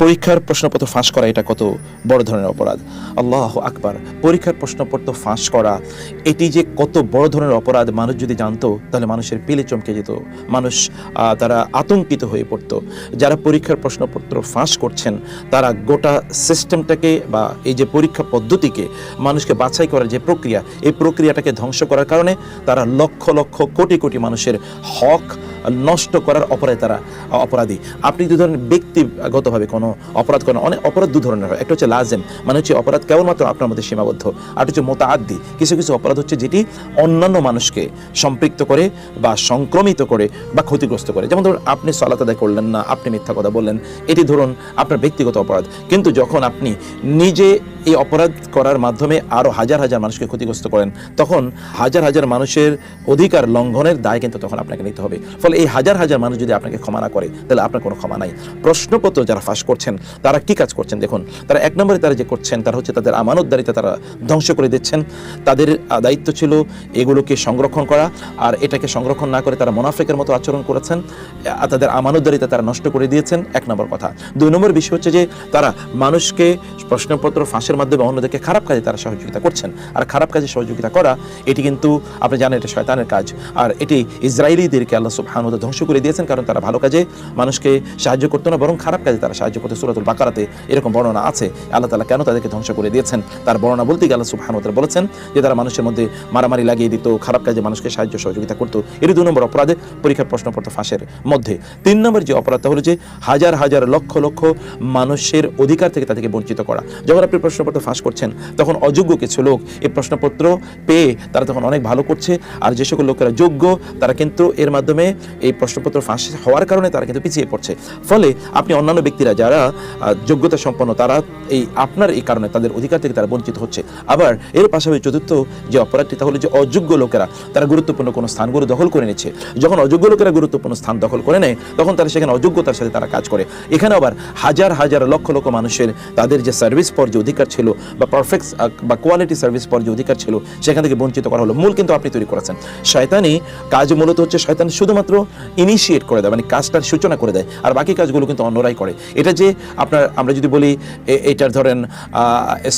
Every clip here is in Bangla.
পরীক্ষার প্রশ্নপত্র ফাঁস করা, এটা কত বড় ধরনের অপরাধ? আল্লাহ আকবার। পরীক্ষার প্রশ্নপত্র ফাঁস করা, এটি যে কত বড় ধরনের অপরাধ, মানুষ যদি জানতো, তাহলে মানুষের পিলে চমকে যেত। মানুষ তারা আতঙ্কিত হয়ে পড়তো। যারা পরীক্ষার প্রশ্নপত্র ফাঁস করছেন, তারা গোটা সিস্টেমটাকে বা এই যে পরীক্ষা পদ্ধতিকে মানুষকে বাছাই করার যে প্রক্রিয়া, এই প্রক্রিয়াটাকে ধ্বংস করার কারণে তারা লক্ষ লক্ষ কোটি কোটি মানুষের হক নষ্ট করার অপরাধে তারা অপরাধী। আপনি দু ধরনের ব্যক্তিগতভাবে কোনো অপরাধ করেন, অনেক অপরাধ দু ধরনের হয়। একটা হচ্ছে লাজেম মানে হচ্ছে অপরাধ কেবলমাত্র আপনার মধ্যে সীমাবদ্ধ। আর হচ্ছে মোতাআদ্দি, কিছু কিছু অপরাধ হচ্ছে যেটি অন্যান্য মানুষকে সম্পৃক্ত করে বা সংক্রমিত করে বা ক্ষতিগ্রস্ত করে। যেমন ধরুন, আপনি সলাত আদায় করলেন না, আপনি মিথ্যা কথা বললেন, এটি ধরুন আপনার ব্যক্তিগত অপরাধ। কিন্তু যখন আপনি নিজে এই অপরাধ করার মাধ্যমে আরও হাজার হাজার মানুষকে ক্ষতিগ্রস্ত করেন, তখন হাজার হাজার মানুষের অধিকার লঙ্ঘনের দায় কিন্তু তখন আপনাকে নিতে হবে। ফলে এই হাজার হাজার মানুষ যদি আপনাকে ক্ষমা না করে, তাহলে আপনার কোনো ক্ষমা নাই। প্রশ্নপত্র যারা ফাঁস করছেন, তারা কি কাজ করছেন? দেখুন, তারা এক নম্বরে তারা যে করছেন, তারা হচ্ছে তাদের আমানতদারিতা তারা ধ্বংস করে দিচ্ছেন। তাদের দায়িত্ব ছিল এগুলোকে সংরক্ষণ করা, আর এটাকে সংরক্ষণ না করে তারা মোনাফেকের মতো আচরণ করেছেন তাদের আমানতদারিতা তারা নষ্ট করে দিয়েছেন। এক নম্বর কথা। দুই নম্বর বিষয় হচ্ছে যে, তারা মানুষকে প্রশ্নপত্র ফাঁসের মাধ্যমে অন্যদেরকে খারাপ কাজে তারা সহযোগিতা করছেন। আর খারাপ কাজে সহযোগিতা করা, এটি কিন্তু, আপনি জানেন, এটা শয়তানের কাজ। আর এটি ইসরায়েলিদেরকে আল্লাহ ওয়া ধ্বংস করে দিয়েছেন, কারণ তারা ভালো কাজে মানুষকে সাহায্য করতো না, বরং খারাপ কাজে তারা সাহায্য করতে। সূরাতুল বাকারাতে এরকম বর্ণনা আছে। আল্লাহ তালা কেন তাদেরকে ধ্বংস করে দিয়েছেন? তার বর্ণনা বলতে গিয়ে আল্লাহ সুবহানাহু ওয়া বলেছেন যে, তারা মানুষের মধ্যে মারামারি লাগিয়ে দিত, খারাপ কাজে মানুষকে সাহায্য সহযোগিতা করতো। এটি দু নম্বর অপরাধে পরীক্ষার প্রশ্নপত্র ফাঁসের মধ্যে। তিন নম্বর যে অপরাধটা হলো যে, হাজার হাজার লক্ষ লক্ষ মানুষের অধিকার থেকে তাদেরকে বঞ্চিত করা। যখন আপনি প্রশ্নপত্র ফাঁস করছেন, তখন অযোগ্য কিছু লোক এই প্রশ্নপত্র পেয়ে তারা তখন অনেক ভালো করছে। আর যে সকল লোকেরা যোগ্য, তারা কিন্তু এর মাধ্যমে এই প্রশ্নপত্র ফাঁস হওয়ার কারণে তারা কিন্তু পিছিয়ে পড়ছে। ফলে আপনি অন্যান্য ব্যক্তিরা যারা যোগ্যতা সম্পন্ন, তারা এই আপনার এই কারণে তাদের অধিকার থেকে তারা বঞ্চিত হচ্ছে। আবার এর পাশাপাশি চতুর্থ যে অপরাধটি তাহলে যে অযোগ্য লোকেরা, তারা গুরুত্বপূর্ণ কোনো স্থানগুলো দখল করে নিচ্ছে। যখন অযোগ্য লোকেরা গুরুত্বপূর্ণ স্থান দখল করে নেয়, তখন তারা সেখানে অযোগ্যতার সাথে তারা কাজ করে। এখানে আবার হাজার হাজার, লক্ষ লক্ষ মানুষের তাদের যে সার্ভিস পর যে অধিকার ছিল বা পারফেক্ট বা কোয়ালিটি সার্ভিস পর যে অধিকার ছিল, সেখান থেকে বঞ্চিত করা হলো। মূল কিন্তু আপনি তৈরি করেছেন। শয়তানি কাজ মূলত হচ্ছে শয়তান শুধুমাত্র ইনিশিয়েট করে দেয় মানে কাজটার সূচনা করে দেয়, আর বাকি কাজগুলো কিন্তু অন্যরাই করে। এটা যে আপনার, আমরা যদি বলি এটার ধরেন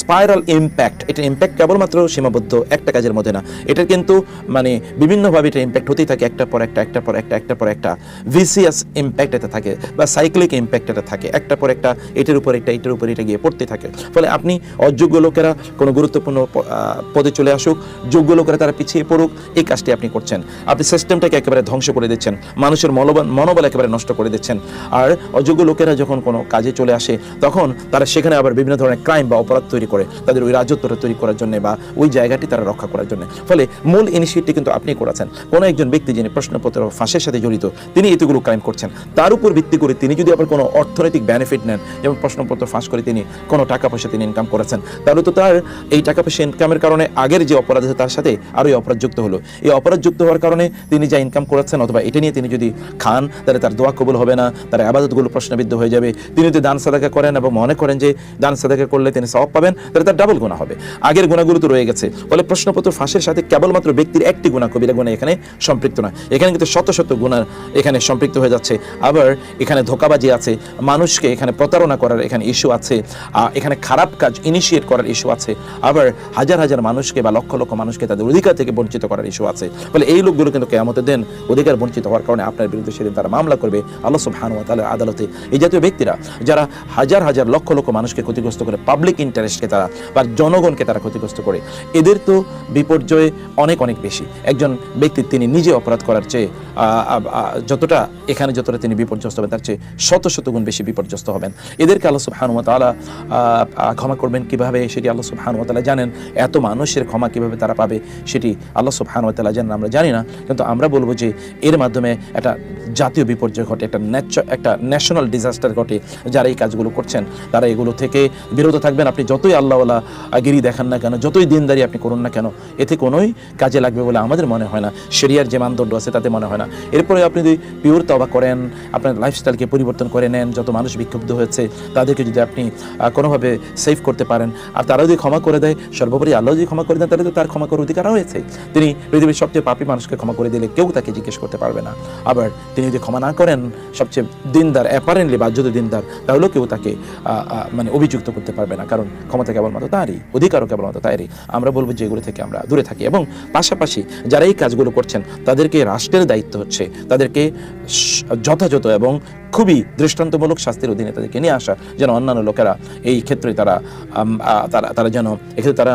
স্পাইরাল ইম্প্যাক্ট এটা ইম্প্যাক্ট কেবলমাত্র সীমাবদ্ধ একটা কাজের মধ্যে না এটার কিন্তু মানে বিভিন্নভাবে এটা ইম্প্যাক্ট হতেই থাকে একটার পর একটা একটার পর একটা একটার পর একটা। ভিসিয়াস ইম্প্যাক্ট এটা থাকে, বা সাইক্লিক ইম্প্যাক্ট এটা থাকে, একটা পর একটা, এটার উপর একটা, এটার উপর এটা গিয়ে পড়তে থাকে। ফলে আপনি অযোগ্য লোকেরা কোনো গুরুত্বপূর্ণ পদে চলে আসুক, যোগ্য লোকেরা তারা পিছিয়ে পড়ুক, এই কাজটি আপনি করছেন। আপনি সিস্টেমটাকে একেবারে ধ্বংস করে দিচ্ছেন। মানুষের মনোবল মনোবল একেবারে নষ্ট করে দিচ্ছেন। আর অযোগ্য লোকেরা যখন কোনো কাজে চলে আসে, তখন তারা সেখানে আবার বিভিন্ন ধরনের ক্রাইম বা অপরাধ তৈরি করে, তাদের ওই রাজত্বটা তৈরি করার জন্য বা ওই জায়গাটি তারা রক্ষা করার জন্য। ফলে মূল ইনিশিয়েটিভ কিন্তু আপনি করেছেন। কোনো একজন ব্যক্তি যিনি প্রশ্নপত্র ফাঁসের সাথে জড়িত, তিনি এতগুলো ক্রাইম করছেন। তার উপর ভিত্তি করে তিনি যদি আবার কোনো অর্থনৈতিক বেনিফিট নেন, যেমন প্রশ্নপত্র ফাঁস করে তিনি কোনো টাকা পয়সা তিনি ইনকাম করেছেন, তাহলে তো তার এই টাকা পয়সা ইনকামের কারণে আগের যে অপরাধ আছে তার সাথে আরও অপরাধ যুক্ত হলো। এই অপরাধ যুক্ত হওয়ার কারণে তিনি যা ইনকাম করেছেন অথবা এটা নিয়ে তিনি যদি খান, তাহলে তার দোয়া কবুল হবে না, তার আবাদতগুলো প্রশ্নবিদ্ধ হয়ে যাবে। তিনি যদি দান সাদাকা করেন এবং মনে করেন যে দান সাদাকা করলে তিনি সওয়াব পাবেন, তাহলে তার ডাবল গুণা হবে। আগের গুণাগুলো তো রয়ে গেছে। ফলে প্রশ্নপত্র ফাঁসের সাথে কেবলমাত্র ব্যক্তির একটি গুণা কবিরা গুণা এখানে সম্পৃক্ত নয়। এখানে কিন্তু শত শত গুণা এখানে সম্পৃক্ত হয়ে যাচ্ছে। আবার এখানে ধোকাবাজি আছে, মানুষকে এখানে প্রতারণা করার এখানে ইস্যু আছে এখানে খারাপ কাজ ইনিশিয়েট করার ইস্যু আছে। আবার হাজার হাজার মানুষকে বা লক্ষ লক্ষ মানুষকে তাদের অধিকার থেকে বঞ্চিত করার ইস্যু আছে। ফলে এই লোকগুলো কিন্তু কেয়ামতের দিন অধিকার বঞ্চিত হওয়ার কারণে আপনার বিরুদ্ধে সেদিন তারা মামলা করবে। আল্লাহ সুবহানাহু ওয়া তাআলার আদালতে। এই জাতীয় ব্যক্তিরা যারা হাজার হাজার লক্ষ লক্ষ মানুষকে ক্ষতিগ্রস্ত করে পাবলিক ইন্টারেস্টকে তারা বা জনগণকে তারা ক্ষতিগ্রস্ত করে এদের তো বিপর্যয় অনেক অনেক বেশি। একজন ব্যক্তি তিনি নিজে অপরাধ করার চেয়ে যতটা এখানে যতটা তিনি বিপর্যস্ত হবেন তার চেয়ে শত শত গুণ বেশি বিপর্যস্ত হবেন। এদেরকে আল্লাহ আহ, আহ, ক্ষমা করবেন কীভাবে সেটি আল্লাহ সুবহানাহু ওয়া তাআলা জানেন। এত মানুষের ক্ষমা কীভাবে তারা পাবে সেটি আল্লাহ সুবহানাহু ওয়া তাআলা জানেন আমরা জানি না। কিন্তু আমরা বলব যে এর মাধ্যমে একটা জাতীয় বিপর্যয় ঘটে, একটা একটা ন্যাশনাল ডিজাস্টার ঘটে, যারা এই কাজগুলো করছেন, তারা এগুলো থেকে বিরত থাকবেন। আপনি যতই আল্লাহওয়ালা গিরি দেখান না কেন, যতই দিনদারি আপনি করুন না কেন এতে কোনোই কাজে লাগবে বলে আমাদের মনে হয় না। শরিয়ার যে মানদণ্ড আছে তাতে মনে হয় না। এরপরে আপনি যদি পিওর তবা করেন, আপনার লাইফস্টাইলকে পরিবর্তন করে নেন, যত মানুষ বিক্ষুব্ধ হয়েছে, তাদেরকে যদি আপনি কোনোভাবে সেভ করতে পারেন, আর তারা যদি ক্ষমা করে দেয়, সর্বোপরি আল্লাহ যদি ক্ষমা করে দেন, তাহলে তো তার ক্ষমা করার অধিকার রয়েছে তিনি পৃথিবীর সবচেয়ে পাপী মানুষকে ক্ষমা করে দিলে কেউ তাকে জিজ্ঞেস করতে পারবে না। না। আবার তিনি যদি ক্ষমা না করেন, সবচেয়ে দিনদার অ্যাপারেন্টলি বাধ্যত দিনদার, তাহলেও কেউ তাকে মানে অভিযুক্ত করতে পারবে না। কারণ ক্ষমতা কেবলমাত্র তারই, অধিকারও কেবলমাত্র তারই। আমরা বলব যে এগুলো থেকে আমরা দূরে থাকি। এবং পাশাপাশি যারা এই কাজগুলো করছেন, তাদেরকে রাষ্ট্রের দায়িত্ব হচ্ছে। তাদেরকে যথাযথ এবং খুবই দৃষ্টান্তমূলক শাস্তির অধীনে তাদেরকে নিয়ে আসা, যেন অন্যান্য লোকেরা এই ক্ষেত্রে তারা তারা তারা যেন, এক্ষেত্রে তারা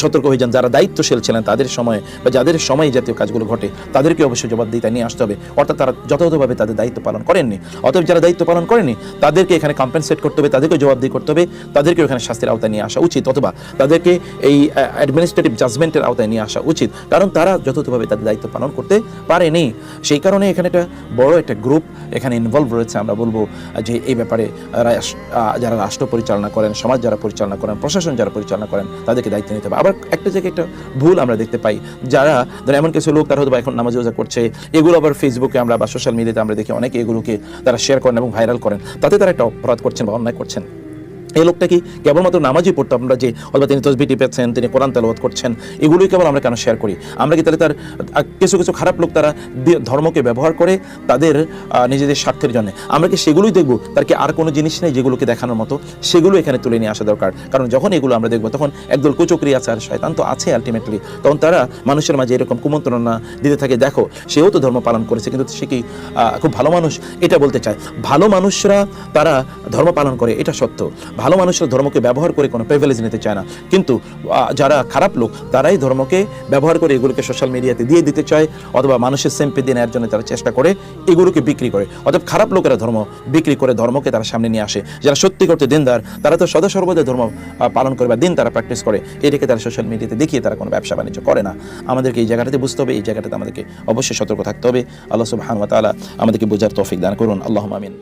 সতর্ক হয়ে যান। যারা দায়িত্বশীল ছিলেন তাদের সময়ে বা যাদের সময় জাতীয় কাজগুলো ঘটে তাদেরকে অবশ্যই জবাবদিহিতা নিয়ে আসতে হবে। অর্থাৎ তারা যথাযথভাবে তাদের দায়িত্ব পালন করেননি। অতএব যারা দায়িত্ব পালন করেনি তাদেরকে এখানে কম্পেনসেট করতে হবে তাদেরকে জবাবদিহি করতে হবে তাদেরকে এখানে শাস্তির আওতায় নিয়ে আসা উচিত অথবা তাদেরকে এই অ্যাডমিনিস্ট্রেটিভ জাজমেন্টের আওতায় নিয়ে আসা উচিত। কারণ তারা যথাযথভাবে তাদের দায়িত্ব পালন করতে পারেনি। সেই কারণে এখানে একটা বড় একটা গ্রুপ এখানে ইনভলভ রয়েছে। আমরা বলব যে এই ব্যাপারে যারা রাষ্ট্র পরিচালনা করেন, সমাজ যারা পরিচালনা করেন, প্রশাসন যারা পরিচালনা করেন, তাদেরকে দায়িত্ব নিতে হবে। আবার একটা জায়গায় একটা ভুল আমরা দেখতে পাই। যারা ধরেন এমন কিছু লোক তারা হয়তো এখন নামাজ রোজা করছে, এগুলো আবার ফেসবুকে আমরা বা সোশ্যাল মিডিয়াতে আমরা দেখি, অনেকে এগুলোকে তারা শেয়ার করেন এবং ভাইরাল করেন। তাতে তারা একটা অপরাধ করছেন বা অন্যায় করছেন। এই লোকটা কি কেবলমাত্র নামাজই পড়তো? আমরা যে অথবা তিনি তসবি টিপেছেন, তিনি কোরআন তেলাওয়াত করছেন, এগুলোই কেবল আমরা কেন শেয়ার করি? আমরা কি তাহলে তার কিছু কিছু খারাপ লোক তারা ধর্মকে ব্যবহার করে তাদের নিজেদের স্বার্থের জন্য। আমরা কি সেগুলোই দেখব? তার কি আর কোনো জিনিস নেই যেগুলোকে দেখানোর মতো? সেগুলো এখানে তুলে নিয়ে আসা দরকার। কারণ যখন এগুলো আমরা দেখব, তখন একদল কুচক্রি আছে আর শয়তান তো আছে আলটিমেটলি তখন তারা মানুষের মাঝে এরকম কুমন্ত্রণা দিতে থাকে, দেখো, সেও তো ধর্ম পালন করেছে, কিন্তু সে কি খুব ভালো মানুষ? এটা বলতে চায়। ভালো মানুষরা তারা ধর্ম পালন করে, এটা সত্য। ভালো মানুষরা ধর্মকে ব্যবহার করে কোনো প্রিভিলেজ নিতে চায় না। কিন্তু যারা খারাপ লোক, তারাই ধর্মকে ব্যবহার করে এগুলোকে সোশ্যাল মিডিয়াতে দিয়ে দিতে চায়, অথবা মানুষের সেম্পে দিয়ে নেওয়ার জন্য তারা চেষ্টা করে, এগুলোকে বিক্রি করে। অথবা খারাপ লোকেরা ধর্ম বিক্রি করে ধর্মকে তারা সামনে নিয়ে আসে। যারা সত্যি করতে দিনদার, তারা তো সদা সর্বদা ধর্ম পালন করে বা দিন তারা প্র্যাকটিস করে। এটাকে তারা সোশ্যাল মিডিয়াতে দেখিয়ে তারা কোনো ব্যবসা বাণিজ্য করে না। আমাদেরকে এই জায়গাটাতে বুঝতে হবে, এই জায়গাটাতে আমাদেরকে অবশ্যই সতর্ক থাকতে হবে। আল্লাহ সুবহানাহু ওয়া আমাদেরকে বোঝার তৌফিক দান করুন। আল্লাহ আমিন।